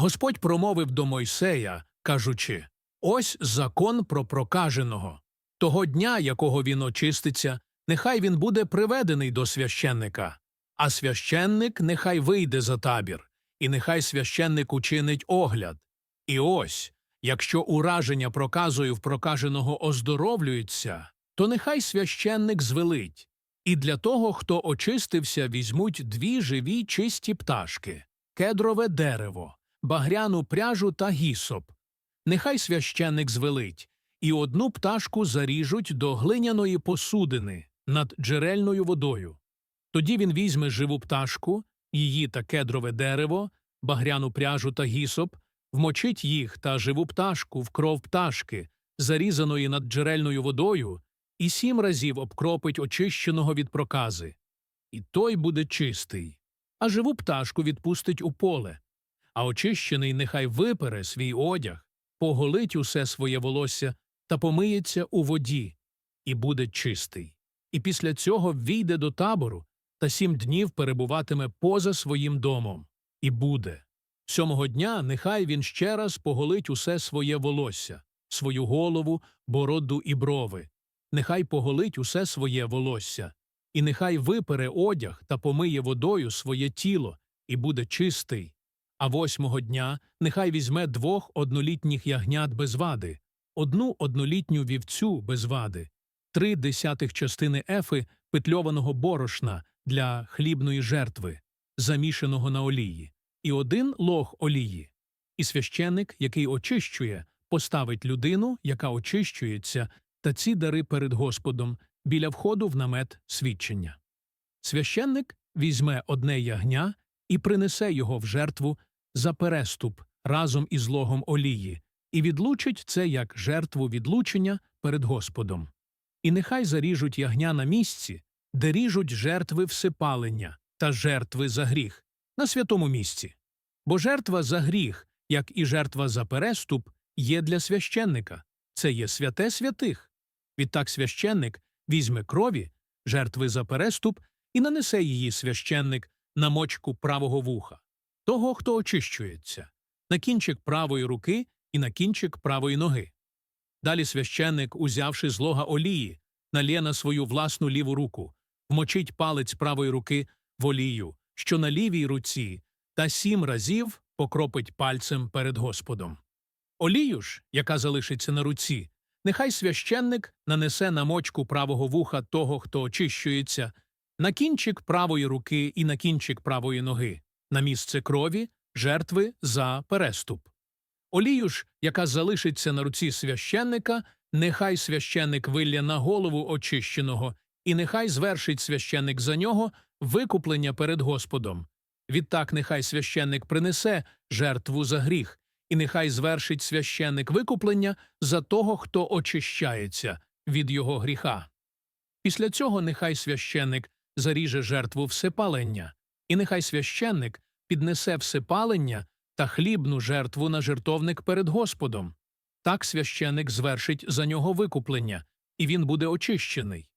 Господь промовив до Мойсея, кажучи Ось закон про прокаженого. Того дня, якого він очиститься, нехай він буде приведений до священника, а священник нехай вийде за табір, і нехай священник учинить огляд. І ось, якщо ураження проказою в прокаженого оздоровлюються, то нехай священник звелить. І для того, хто очистився, візьмуть дві живі чисті пташки, кедрове дерево, багряну пряжу та гісоп. Нехай священник звелить, і одну пташку заріжуть до глиняної посудини над джерельною водою. Тоді він візьме живу пташку, її та кедрове дерево, багряну пряжу та гісоп, вмочить їх та живу пташку в кров пташки, зарізаної над джерельною водою, і сім разів обкропить очищеного від прокази. І той буде чистий, а живу пташку відпустить у поле, а очищений нехай випере свій одяг, поголить усе своє волосся та помиється у воді, і буде чистий. І після цього війде до табору та сім днів перебуватиме поза своїм домом, і буде. Сьомого дня нехай він ще раз поголить усе своє волосся, свою голову, бороду і брови, нехай поголить усе своє волосся, і нехай випере одяг та помиє водою своє тіло, і буде чистий. А восьмого дня нехай візьме двох однолітніх ягнят без вади, одну однолітню вівцю без вади, три десятих частини ефи петльованого борошна для хлібної жертви, замішаного на олії, і один лог олії. І священник, який очищує, поставить людину, яка очищується, та ці дари перед Господом біля входу в намет свідчення. Священник візьме одне ягня і принесе його в жертву за переступ разом із логом олії, і відлучить це як жертву відлучення перед Господом. І нехай заріжуть ягня на місці, де ріжуть жертви всипалення та жертви за гріх, на святому місці. Бо жертва за гріх, як і жертва за переступ, є для священника, це є святе святих. Відтак священник візьме крові, жертви за переступ, і нанесе її священник на мочку правого вуха, того, хто очищується, на кінчик правої руки і на кінчик правої ноги. Далі священник, узявши з лога олії, налє на свою власну ліву руку, вмочить палець правої руки в олію, що на лівій руці, та сім разів покропить пальцем перед Господом. Олію ж, яка залишиться на руці, нехай священник нанесе на мочку правого вуха того, хто очищується, на кінчик правої руки і на кінчик правої ноги, на місце крові, жертви за переступ. Олію ж, яка залишиться на руці священника, нехай священник вилля на голову очищеного, і нехай звершить священник за нього викуплення перед Господом. Відтак нехай священник принесе жертву за гріх, і нехай звершить священник викуплення за того, хто очищається від його гріха. Після цього нехай священник заріже жертву всепалення, і нехай священник піднесе всепалення та хлібну жертву на жертовник перед Господом. Так священик звершить за нього викуплення, і він буде очищений.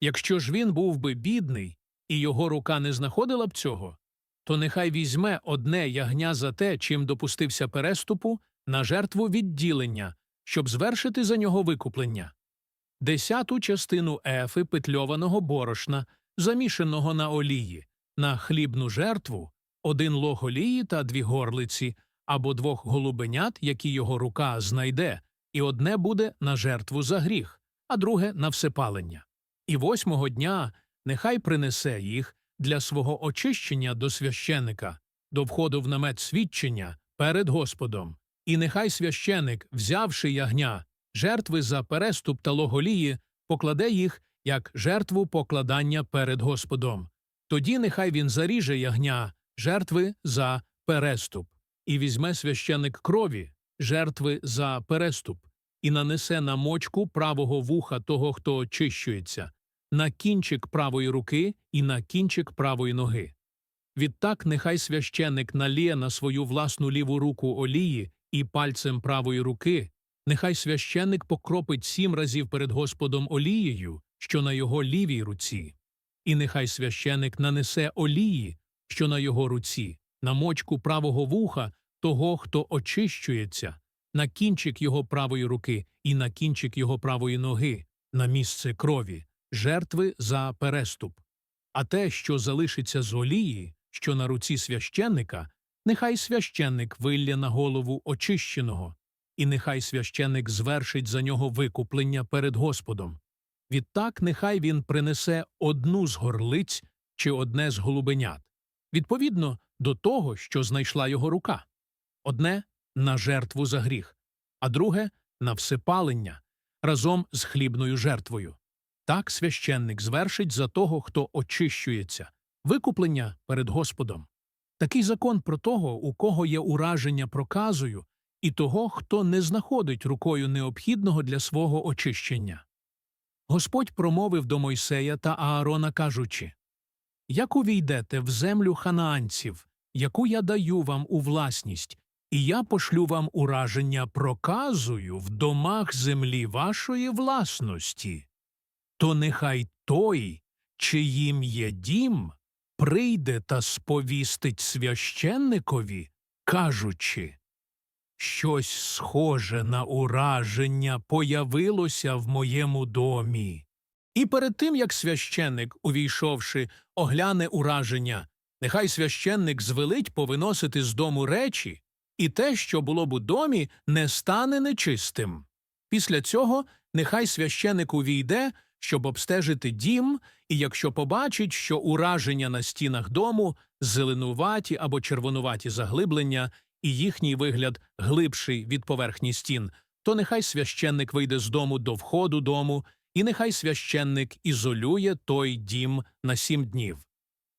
Якщо ж він був би бідний, і його рука не знаходила б цього, то нехай візьме одне ягня за те, чим допустився переступу, на жертву відділення, щоб звершити за нього викуплення. Десяту частину ефи петльованого борошна, замішаного на олії, на хлібну жертву, один лог олії та дві горлиці, або двох голубенят, які його рука знайде, і одне буде на жертву за гріх, а друге на всепалення. І восьмого дня нехай принесе їх для свого очищення до священика, до входу в намет свідчення перед Господом. І нехай священик, взявши ягня, жертви за переступ та логолії, покладе їх як жертву покладання перед Господом. Тоді нехай він заріже ягня, жертви за переступ, і візьме священик крові, жертви за переступ, і нанесе на мочку правого вуха того, хто очищується, на кінчик правої руки і на кінчик правої ноги. Відтак нехай священник наліє на свою власну ліву руку олії і пальцем правої руки, нехай священник покропить сім разів перед Господом олією, що на його лівій руці, і нехай священник нанесе олії, що на його руці, на мочку правого вуха того, хто очищується, на кінчик його правої руки і на кінчик його правої ноги, на місце крові, жертви за переступ. А те, що залишиться з олії, що на руці священника, нехай священник вилля на голову очищеного, і нехай священник звершить за нього викуплення перед Господом. Відтак нехай він принесе одну з горлиць чи одне з голубенят, відповідно до того, що знайшла його рука одне на жертву за гріх, а друге на всепалення разом з хлібною жертвою. Так священник звершить за того, хто очищується, викуплення перед Господом. Такий закон про того, у кого є ураження проказою, і того, хто не знаходить рукою необхідного для свого очищення. Господь промовив до Мойсея та Аарона, кажучи Як увійдете в землю ханаанців, яку я даю вам у власність, і я пошлю вам ураження проказую в домах землі вашої власності, то нехай той, чиїм є дім, прийде та сповістить священникові, кажучи Щось схоже на ураження появилося в моєму домі. І перед тим, як священник, увійшовши, огляне ураження, нехай священник звелить повиносити з дому речі, і те, що було б у домі, не стане нечистим. Після цього нехай священник увійде, щоб обстежити дім, і якщо побачить, що ураження на стінах дому зеленуваті або червонуваті заглиблення, і їхній вигляд глибший від поверхні стін, то нехай священник вийде з дому до входу дому, і нехай священник ізолює той дім на сім днів.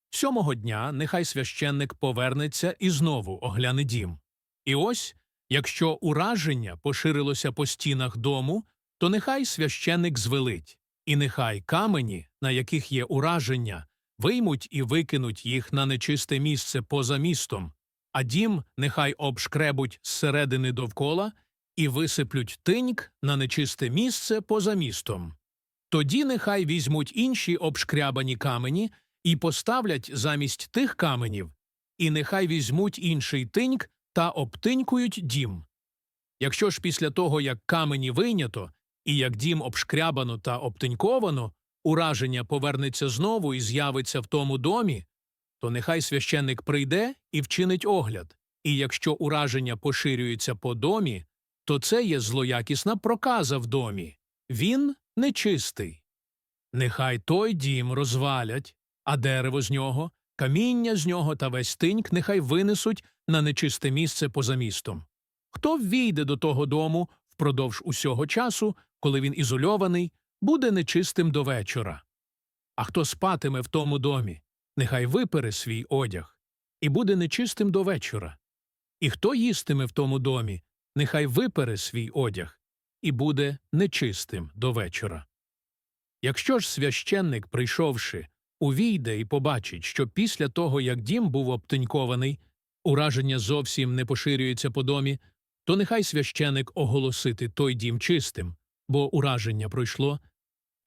Сьомого дня нехай священник повернеться і знову огляне дім. І ось, якщо ураження поширилося по стінах дому, то нехай священник звелить, і нехай камені, на яких є ураження, виймуть і викинуть їх на нечисте місце поза містом, а дім нехай обшкребуть зсередини довкола і висиплють тиньк на нечисте місце поза містом. Тоді нехай візьмуть інші обшкрябані камені і поставлять замість тих каменів, і нехай візьмуть інший тиньк та обтинькують дім. Якщо ж після того, як камені вийнято, і як дім обшкрябано та обтиньковано, ураження повернеться знову і з'явиться в тому домі, то нехай священник прийде і вчинить огляд, і якщо ураження поширюється по домі, то це є злоякісна проказа в домі. Він нечистий. Нехай той дім розвалять, а дерево з нього, каміння з нього та весь тиньк нехай винесуть на нечисте місце поза містом. Хто ввійде до того дому впродовж усього часу, коли він ізольований, буде нечистим до вечора. А хто спатиме в тому домі, нехай випере свій одяг, і буде нечистим до вечора. І хто їстиме в тому домі, нехай випере свій одяг, і буде нечистим до вечора. Якщо ж священник, прийшовши, увійде і побачить, що після того, як дім був обтинькований, ураження зовсім не поширюється по домі, то нехай священик оголосити той дім чистим, бо ураження пройшло.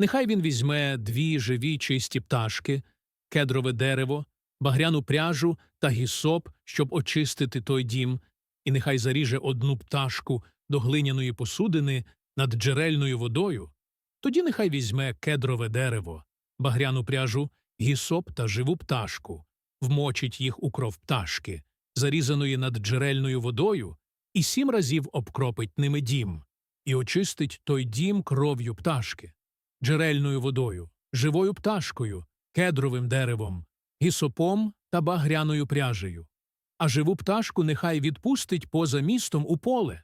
Нехай він візьме дві живі чисті пташки, кедрове дерево, багряну пряжу та гісоп, щоб очистити той дім, і нехай заріже одну пташку до глиняної посудини над джерельною водою. Тоді нехай візьме кедрове дерево, багряну пряжу, гісоп та живу пташку, вмочить їх у кров пташки, зарізаної над джерельною водою, і сім разів обкропить ними дім, і очистить той дім кров'ю пташки, джерельною водою, живою пташкою, кедровим деревом, гісопом та багряною пряжею. А живу пташку нехай відпустить поза містом у поле.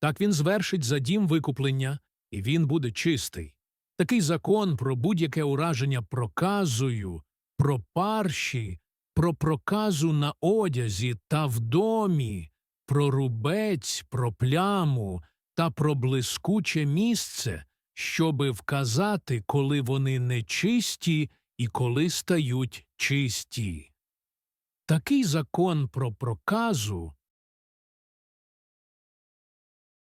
Так він звершить за дім викуплення, і він буде чистий. Такий закон про будь-яке ураження проказою, про парші, про проказу на одязі та в домі, про рубець, про пляму та про блискуче місце, щоби вказати, коли вони нечисті і коли стають чисті. Такий закон про проказу